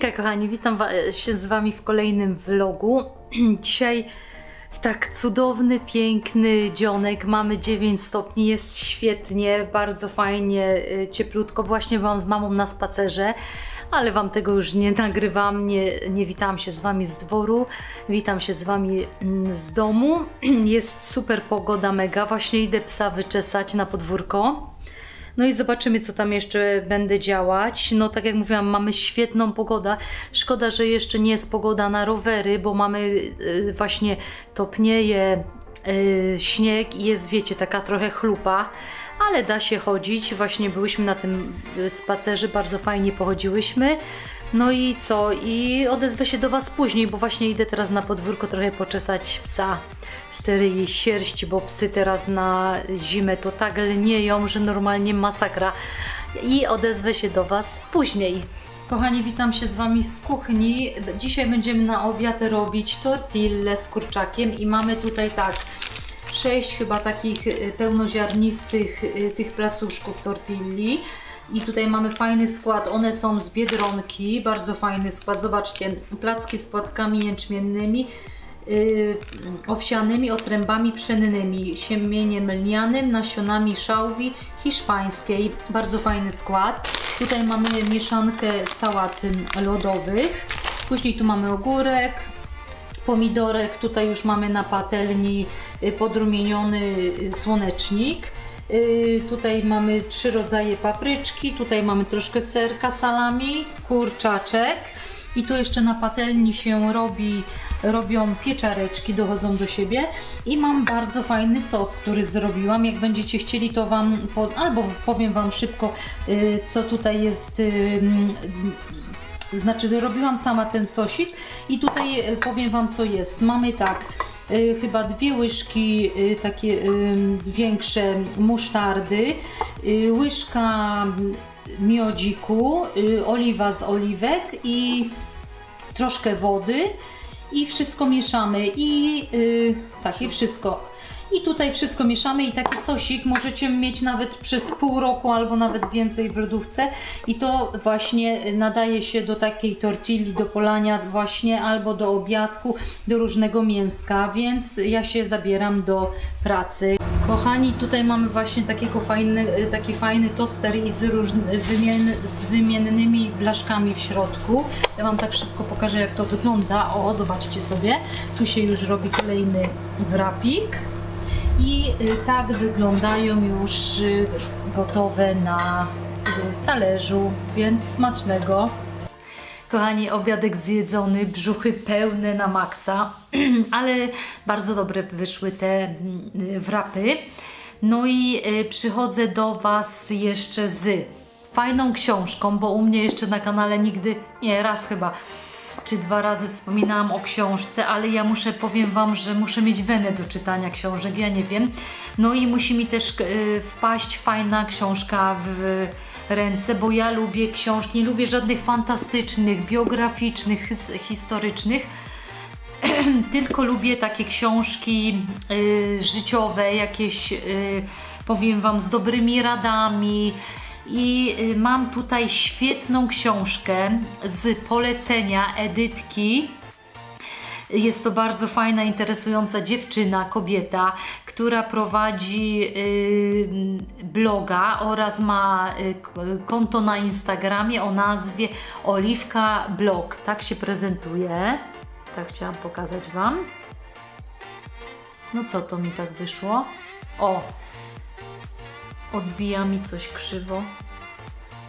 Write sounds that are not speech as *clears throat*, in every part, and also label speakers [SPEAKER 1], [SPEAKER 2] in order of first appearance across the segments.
[SPEAKER 1] Hejka kochani, witam się z wami w kolejnym vlogu. *clears throat* Dzisiaj w tak cudowny, piękny dzionek, mamy 9 stopni, jest świetnie, bardzo fajnie, y, cieplutko. Właśnie byłam z mamą na spacerze, ale wam tego już nie nagrywam, nie, nie witam się z wami z dworu, witam się z wami mm, z domu. *clears throat* Jest super pogoda, mega, właśnie idę psa wyczesać na podwórko. No i zobaczymy, co tam jeszcze będę działać. No, tak jak mówiłam, mamy świetną pogodę. Szkoda, że jeszcze nie jest pogoda na rowery, bo mamy y, właśnie topnieje y, śnieg i jest, wiecie, taka trochę chlupa, ale da się chodzić. Właśnie byłyśmy na tym y, spacerze, bardzo fajnie pochodziłyśmy. No i co? I odezwę się do Was później, bo właśnie idę teraz na podwórko trochę poczesać psa z tej sierści, bo psy teraz na zimę to tak lnieją, że normalnie masakra. I odezwę się do Was później. Kochani, witam się z Wami z kuchni. Dzisiaj będziemy na obiad robić tortille z kurczakiem i mamy tutaj tak sześć chyba takich y, pełnoziarnistych y, tych placuszków tortilli. I tutaj mamy fajny skład, one są z Biedronki, bardzo fajny skład. Zobaczcie, placki z płatkami jęczmiennymi, yy, owsianymi otrębami pszennymi, siemieniem lnianym, nasionami szałwi hiszpańskiej. Bardzo fajny skład. Tutaj mamy mieszankę sałat lodowych. Później tu mamy ogórek, pomidorek. Tutaj już mamy na patelni y, podrumieniony y, słonecznik. Y, Tutaj mamy trzy rodzaje papryczki, tutaj mamy troszkę serka salami, kurczaczek i tu jeszcze na patelni się robi, robią pieczareczki, dochodzą do siebie i mam bardzo fajny sos, który zrobiłam. Jak będziecie chcieli, to Wam, albo powiem Wam szybko, y, co tutaj jest y, znaczy zrobiłam sama ten sosik i tutaj powiem Wam co jest. Mamy tak, chyba dwie łyżki y, takie y, większe musztardy, y, łyżka miodziku, y, oliwa z oliwek i troszkę wody i wszystko mieszamy i y, tak i wszystko. I tutaj wszystko mieszamy i taki sosik możecie mieć nawet przez pół roku albo nawet więcej w lodówce i to właśnie nadaje się do takiej tortilli, do polania właśnie albo do obiadku, do różnego mięska, więc ja się zabieram do pracy. Kochani, tutaj mamy właśnie takiego fajny, taki fajny toster i z, różn- wymien, z wymiennymi blaszkami w środku. Ja Wam tak szybko pokażę jak to wygląda. O, zobaczcie sobie, tu się już robi kolejny wrapik. I y, tak wyglądają już y, gotowe na y, talerzu, więc smacznego. Kochani, obiadek zjedzony, brzuchy pełne na maksa, *clears throat* ale bardzo dobre wyszły te mm, wrapy. No i przychodzę do Was jeszcze z fajną książką, bo u mnie jeszcze na kanale nigdy, nie, raz chyba, czy dwa razy wspominałam o książce, ale ja muszę, powiem Wam, że muszę mieć wenę do czytania książek, ja nie wiem. No i musi mi też y, wpaść fajna książka w ręce, bo ja lubię książki, nie lubię żadnych fantastycznych, biograficznych, his- historycznych, *clears throat* tylko lubię takie książki y, życiowe, jakieś, y, powiem Wam, z dobrymi radami. I y, mam tutaj świetną książkę z polecenia Edytki. Jest to bardzo fajna, interesująca dziewczyna, kobieta, która prowadzi y, bloga oraz ma y, konto na Instagramie o nazwie Oliwka Blog. Tak się prezentuje. Tak chciałam pokazać Wam. No co to mi tak wyszło? O! Odbija mi coś krzywo.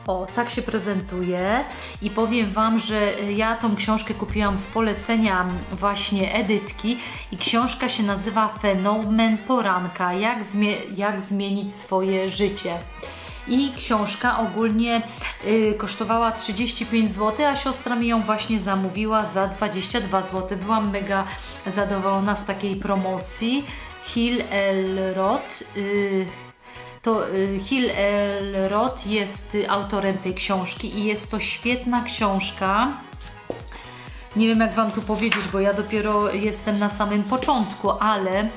[SPEAKER 1] O, tak się prezentuje i powiem Wam, że ja tą książkę kupiłam z polecenia właśnie Edytki i książka się nazywa Fenomen Poranka, jak, zmie- jak zmienić swoje życie. I książka ogólnie y, kosztowała 35 zł, a siostra mi ją właśnie zamówiła za 22 zł. Byłam mega zadowolona z takiej promocji. Hill Elrod. Y, to y, Hill Elrod jest y, autorem tej książki i jest to świetna książka. Nie wiem jak Wam tu powiedzieć, bo ja dopiero jestem na samym początku, ale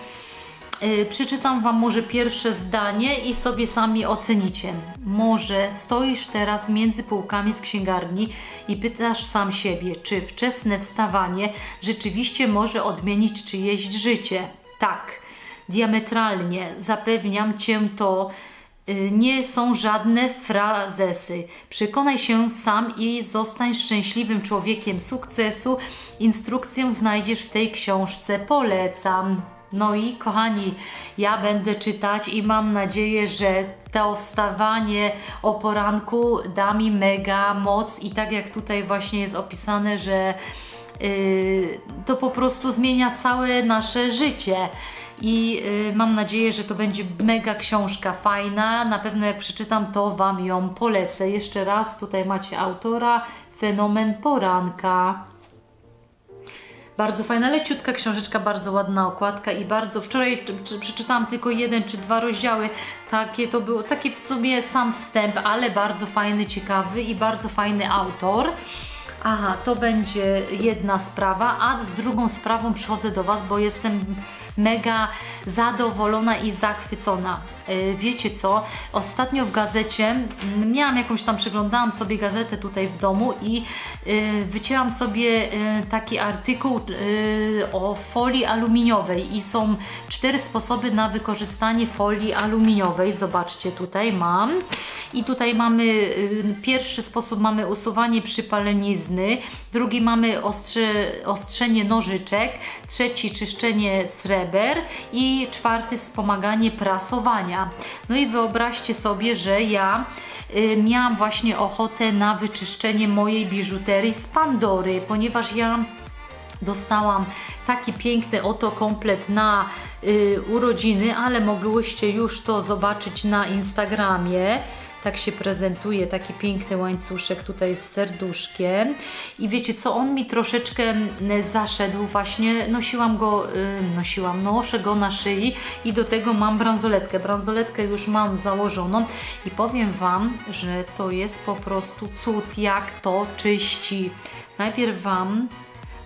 [SPEAKER 1] Y, Przeczytam Wam może pierwsze zdanie i sobie sami ocenicie. Może stoisz teraz między półkami w księgarni i pytasz sam siebie, czy wczesne wstawanie rzeczywiście może odmienić czyjeś życie? Tak, diametralnie, zapewniam Cię to. Y, Nie są żadne frazesy. Przekonaj się sam i zostań szczęśliwym człowiekiem sukcesu. Instrukcję znajdziesz w tej książce. Polecam. No i kochani, ja będę czytać i mam nadzieję, że to wstawanie o poranku da mi mega moc i tak jak tutaj właśnie jest opisane, że yy, to po prostu zmienia całe nasze życie. I yy, mam nadzieję, że to będzie mega książka fajna. Na pewno jak przeczytam, to Wam ją polecę. Jeszcze raz tutaj macie autora Fenomen Poranka. Bardzo fajna, leciutka książeczka, bardzo ładna okładka i bardzo wczoraj czy, czy, przeczytałam tylko jeden czy dwa rozdziały. Takie to było, taki w sumie sam wstęp, ale bardzo fajny, ciekawy i bardzo fajny autor. Aha, to będzie jedna sprawa, a z drugą sprawą przychodzę do Was, bo jestem mega zadowolona i zachwycona. Yy, Wiecie co? Ostatnio w gazecie miałam jakąś tam, przeglądałam sobie gazetę tutaj w domu i yy, wycięłam sobie yy, taki artykuł o folii aluminiowej i są cztery sposoby na wykorzystanie folii aluminiowej. Zobaczcie, tutaj mam. I tutaj mamy pierwszy sposób mamy usuwanie przypalenizny, drugi mamy ostrze, ostrzenie nożyczek, trzeci czyszczenie sreber i czwarty wspomaganie prasowania. No i wyobraźcie sobie, że ja y, miałam właśnie ochotę na wyczyszczenie mojej biżuterii z Pandory, ponieważ ja dostałam taki piękny oto komplet na y, urodziny, ale mogłyście już to zobaczyć na Instagramie. Tak się prezentuje, taki piękny łańcuszek tutaj z serduszkiem. I wiecie co, on mi troszeczkę mm, zaszedł właśnie, nosiłam go, y, nosiłam, noszę go na szyi i do tego mam bransoletkę. Bransoletkę już mam założoną i powiem Wam, że to jest po prostu cud, jak to czyści. Najpierw Wam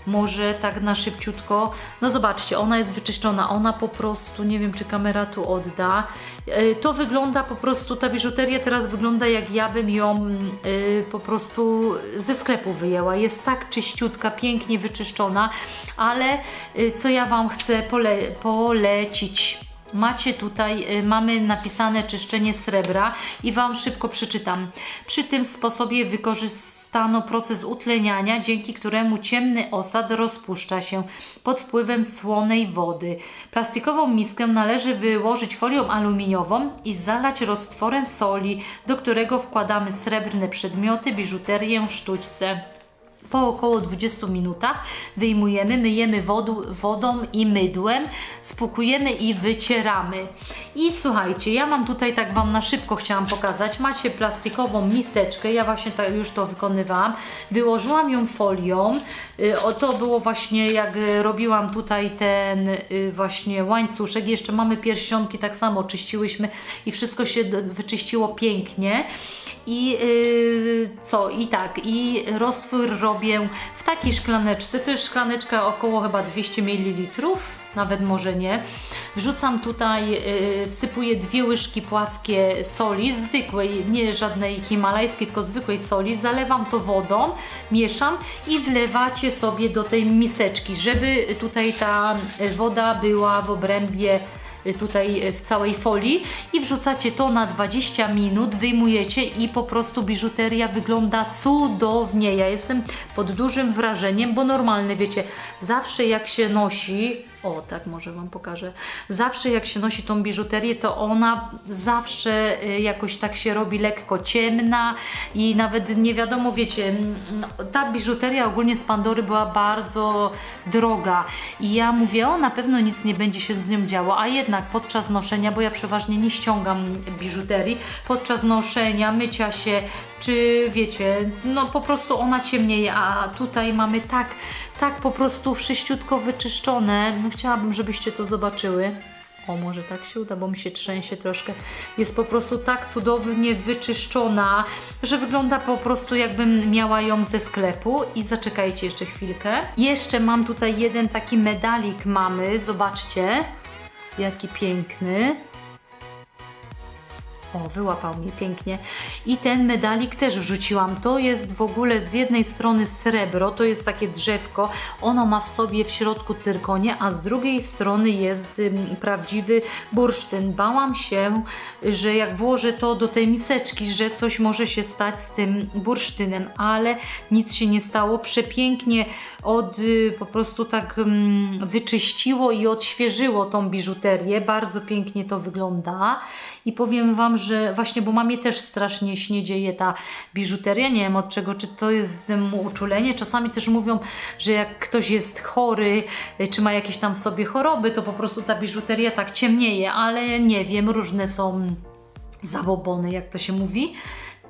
[SPEAKER 1] może tak na szybciutko. No zobaczcie, ona jest wyczyszczona, ona po prostu, nie wiem czy kamera tu odda. E, To wygląda po prostu, ta biżuteria teraz wygląda jak ja bym ją y, po prostu ze sklepu wyjęła. Jest tak czyściutka, pięknie wyczyszczona, ale y, co ja Wam chcę pole polecić. Macie tutaj, mamy napisane czyszczenie srebra i Wam szybko przeczytam. Przy tym sposobie wykorzystano proces utleniania, dzięki któremu ciemny osad rozpuszcza się pod wpływem słonej wody. Plastikową miskę należy wyłożyć folią aluminiową i zalać roztworem soli, do którego wkładamy srebrne przedmioty, biżuterię, sztućce. Po około 20 minutach wyjmujemy, myjemy wodą, wodą i mydłem, spłukujemy i wycieramy. I słuchajcie, ja mam tutaj tak Wam na szybko chciałam pokazać. Macie plastikową miseczkę, ja właśnie tak już to wykonywałam. Wyłożyłam ją folią. Y, O to było właśnie jak robiłam tutaj ten y, właśnie łańcuszek. Jeszcze mamy pierścionki, tak samo czyściłyśmy i wszystko się wyczyściło pięknie. I yy, co? I tak, i roztwór robię w takiej szklaneczce. To jest szklaneczka około chyba 200 ml, nawet może nie. Wrzucam tutaj, yy, wsypuję dwie łyżki płaskie soli, zwykłej, nie żadnej himalajskiej, tylko zwykłej soli. Zalewam to wodą, mieszam i wlewacie sobie do tej miseczki, żeby tutaj ta woda była w obrębie tutaj y, w całej folii i wrzucacie to na 20 minut, wyjmujecie i po prostu biżuteria wygląda cudownie. Ja jestem pod dużym wrażeniem, bo normalne, wiecie, zawsze jak się nosi, o tak może Wam pokażę, zawsze jak się nosi tą biżuterię, to ona zawsze y, jakoś tak się robi lekko ciemna i nawet nie wiadomo, wiecie, no, ta biżuteria ogólnie z Pandory była bardzo droga. I ja mówię, o na pewno nic nie będzie się z nią działo, a jednak podczas noszenia, bo ja przeważnie nie ściągam biżuterii, podczas noszenia, mycia się, czy wiecie, no po prostu ona ciemnieje, a tutaj mamy tak, tak po prostu wszyściutko wyczyszczone, no chciałabym, żebyście to zobaczyły. O, może tak się uda, bo mi się trzęsie troszkę. Jest po prostu tak cudownie wyczyszczona, że wygląda po prostu jakbym miała ją ze sklepu. I zaczekajcie jeszcze chwilkę. Jeszcze mam tutaj jeden taki medalik mamy, zobaczcie. Jaki piękny. O, wyłapał mnie pięknie. I ten medalik też wrzuciłam. To jest w ogóle z jednej strony srebro, to jest takie drzewko. Ono ma w sobie w środku cyrkonie, a z drugiej strony jest ym, prawdziwy bursztyn. Bałam się, że jak włożę to do tej miseczki, że coś może się stać z tym bursztynem, ale nic się nie stało. Przepięknie od y, po prostu tak ym, wyczyściło i odświeżyło tą biżuterię. Bardzo pięknie to wygląda. I powiem Wam, że właśnie, bo mamie też strasznie śnie dzieje ta biżuteria, nie wiem od czego, czy to jest mu uczulenie. Czasami też mówią, że jak ktoś jest chory, y, czy ma jakieś tam w sobie choroby, to po prostu ta biżuteria tak ciemnieje, ale nie wiem, różne są zabobony, jak to się mówi.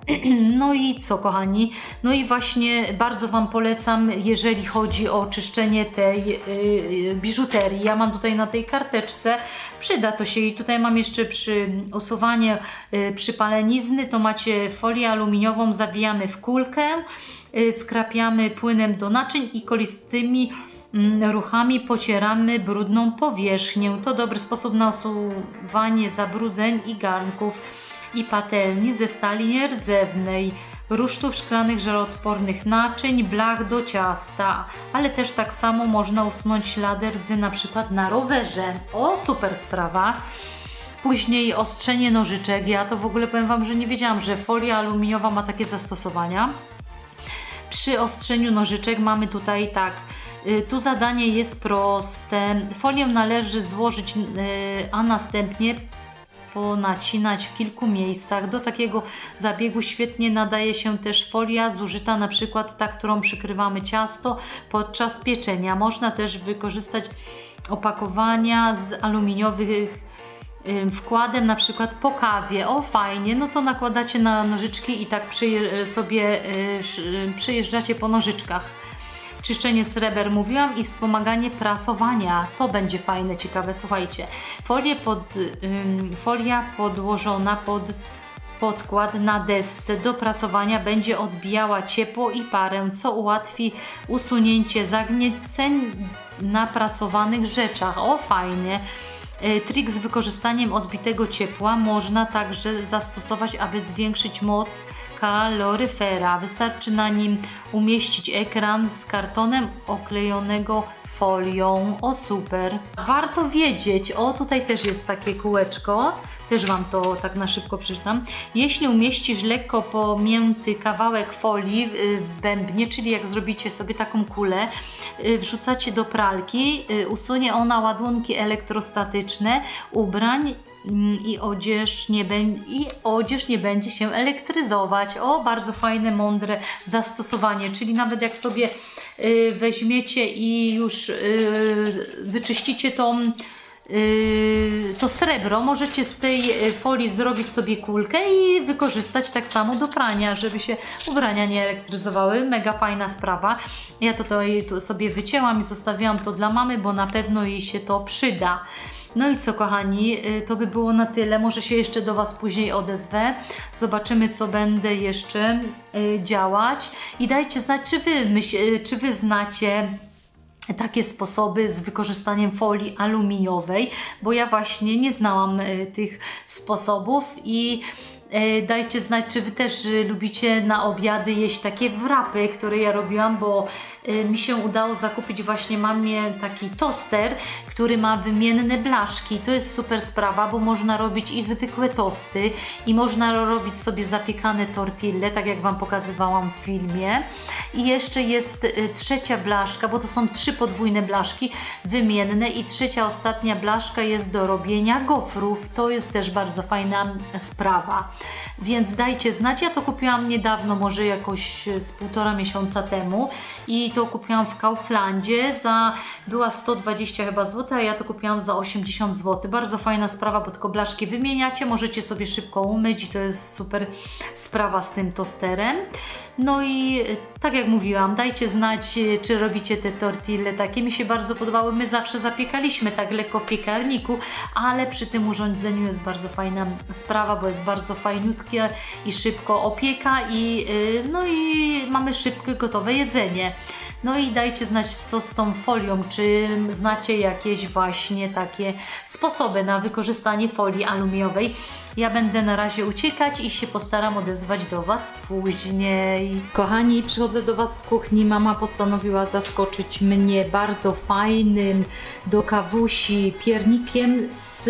[SPEAKER 1] *clears throat* No i co, kochani? No i właśnie bardzo Wam polecam, jeżeli chodzi o czyszczenie tej yy, biżuterii. Ja mam tutaj na tej karteczce, przyda to się i tutaj mam jeszcze przy usuwanie yy, przypalenizny, to macie folię aluminiową, zawijamy w kulkę, yy, skrapiamy płynem do naczyń i kolistymi mm, ruchami pocieramy brudną powierzchnię. To dobry sposób na usuwanie zabrudzeń i garnków i patelni ze stali nierdzewnej, rusztów szklanych żeloodpornych naczyń, blach do ciasta, ale też tak samo można usunąć ślady rdzy na przykład na rowerze. O, super sprawa! Później ostrzenie nożyczek. Ja to w ogóle powiem Wam, że nie wiedziałam, że folia aluminiowa ma takie zastosowania. Przy ostrzeniu nożyczek mamy tutaj tak. y, Tu zadanie jest proste. Folię należy złożyć, y, a następnie ponacinać w kilku miejscach. Do takiego zabiegu świetnie nadaje się też folia zużyta, na przykład ta, którą przykrywamy ciasto podczas pieczenia. Można też wykorzystać opakowania z aluminiowych ym, wkładem, na przykład po kawie. O, fajnie, no to nakładacie na nożyczki i tak sobie y, przyjeżdżacie po nożyczkach. Czyszczenie sreber mówiłam i wspomaganie prasowania. To będzie fajne, ciekawe. Słuchajcie, folię pod, ym, folia podłożona pod podkład na desce do prasowania będzie odbijała ciepło i parę, co ułatwi usunięcie zagnieceń na prasowanych rzeczach. O, fajnie. E, Trik z wykorzystaniem odbitego ciepła można także zastosować, aby zwiększyć moc kaloryfera. Wystarczy na nim umieścić ekran z kartonem oklejonego folią. O super! Warto wiedzieć, o tutaj też jest takie kółeczko, też Wam to tak na szybko przeczytam. Jeśli umieścisz lekko pomięty kawałek folii w- bębnie, czyli jak zrobicie sobie taką kulę, y, wrzucacie do pralki, y, usunie ona ładunki elektrostatyczne ubrań i odzież, nie i odzież nie będzie się elektryzować. O, bardzo fajne, mądre zastosowanie, czyli nawet jak sobie y, weźmiecie i już y, wyczyścicie tą Yy, to srebro możecie z tej y, folii zrobić sobie kulkę i wykorzystać tak samo do prania, żeby się ubrania nie elektryzowały. Mega fajna sprawa. Ja to tutaj tu sobie wycięłam i zostawiłam to dla mamy, bo na pewno jej się to przyda. No i co kochani, y, to by było na tyle. Może się jeszcze do Was później odezwę. Zobaczymy, co będę jeszcze y, działać. I dajcie znać, czy Wy, myśl, y, czy wy znacie takie sposoby z wykorzystaniem folii aluminiowej, bo ja właśnie nie znałam tych sposobów i dajcie znać, czy Wy też e, lubicie na obiady jeść takie wrapy, które ja robiłam, bo e, mi się udało zakupić właśnie mamie taki toster, który ma wymienne blaszki. To jest super sprawa, bo można robić i zwykłe tosty i można robić sobie zapiekane tortille, tak jak Wam pokazywałam w filmie. I jeszcze jest trzecia blaszka, bo to są trzy podwójne blaszki wymienne i trzecia, ostatnia blaszka jest do robienia gofrów. To jest też bardzo fajna sprawa. Więc dajcie znać, ja to kupiłam niedawno, może jakoś y, z półtora miesiąca temu i to kupiłam w Kauflandzie za, była 120 chyba zł, a ja to kupiłam za 80 zł. Bardzo fajna sprawa, bo tylko blaszki wymieniacie, możecie sobie szybko umyć i to jest super sprawa z tym tosterem. No i y, tak jak mówiłam, dajcie znać, y, czy robicie te tortille takie. Mi się bardzo podobały. My zawsze zapiekaliśmy tak lekko w piekarniku, ale przy tym urządzeniu jest bardzo fajna sprawa, bo jest bardzo fajniutkie i szybko opieka i y, no i mamy szybkie gotowe jedzenie. No i dajcie znać co z tą folią, czy znacie jakieś właśnie takie sposoby na wykorzystanie folii aluminiowej. Ja będę na razie uciekać i się postaram odezwać do Was później. Kochani, przychodzę do Was z kuchni. Mama postanowiła zaskoczyć mnie bardzo fajnym do kawusi piernikiem z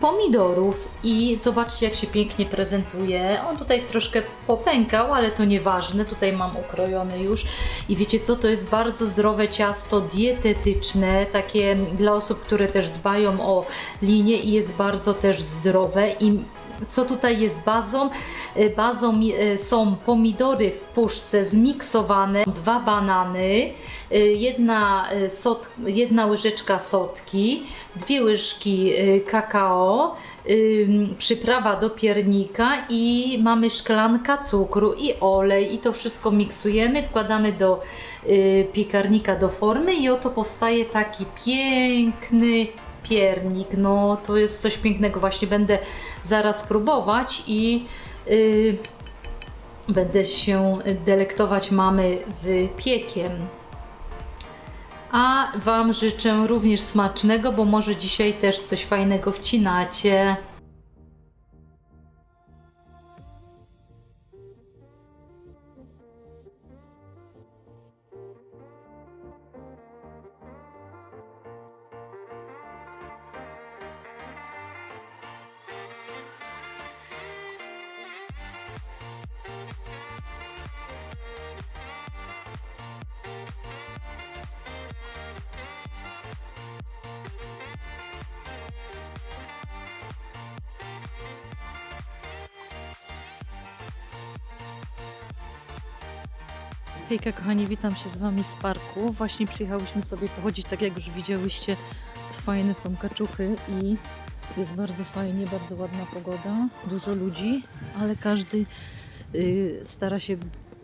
[SPEAKER 1] pomidorów i zobaczcie jak się pięknie prezentuje. On tutaj troszkę popękał, ale to nieważne. Tutaj mam ukrojony już i wiecie co, to jest bardzo zdrowe ciasto dietetyczne, takie dla osób, które też dbają o linię i jest bardzo też zdrowe i co tutaj jest bazą? Y, Bazą y, są pomidory w puszce zmiksowane, dwa banany, y, jedna, jedna łyżeczka sotki, dwie łyżki kakao, przyprawa do piernika i mamy szklanka cukru i olej i to wszystko miksujemy, wkładamy do piekarnika do formy i oto powstaje taki piękny piernik. No to jest coś pięknego, właśnie będę zaraz próbować i y, będę się delektować mamy wypiekiem. A Wam życzę również smacznego, bo może dzisiaj też coś fajnego wcinacie. Hejka kochani, witam się z Wami z parku. Właśnie przyjechałyśmy sobie pochodzić, tak jak już widziałyście, fajne są kaczuchy i jest bardzo fajnie, bardzo ładna pogoda, dużo ludzi, ale każdy y, stara się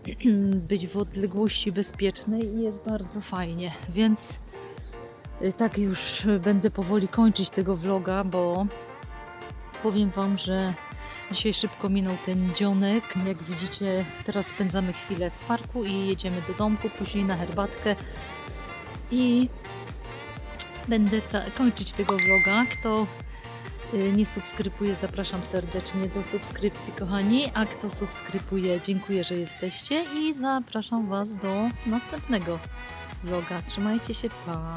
[SPEAKER 1] *clears throat* być w odległości bezpiecznej i jest bardzo fajnie, więc y, tak już będę powoli kończyć tego vloga, bo powiem Wam, że Dzisiaj szybko minął ten dzionek. Jak widzicie, teraz spędzamy chwilę w parku i jedziemy do domku, później na herbatkę. I będę kończyć tego vloga. Kto y, nie subskrybuje, zapraszam serdecznie do subskrypcji, kochani. A kto subskrybuje, dziękuję, że jesteście i zapraszam Was do następnego vloga. Trzymajcie się, pa!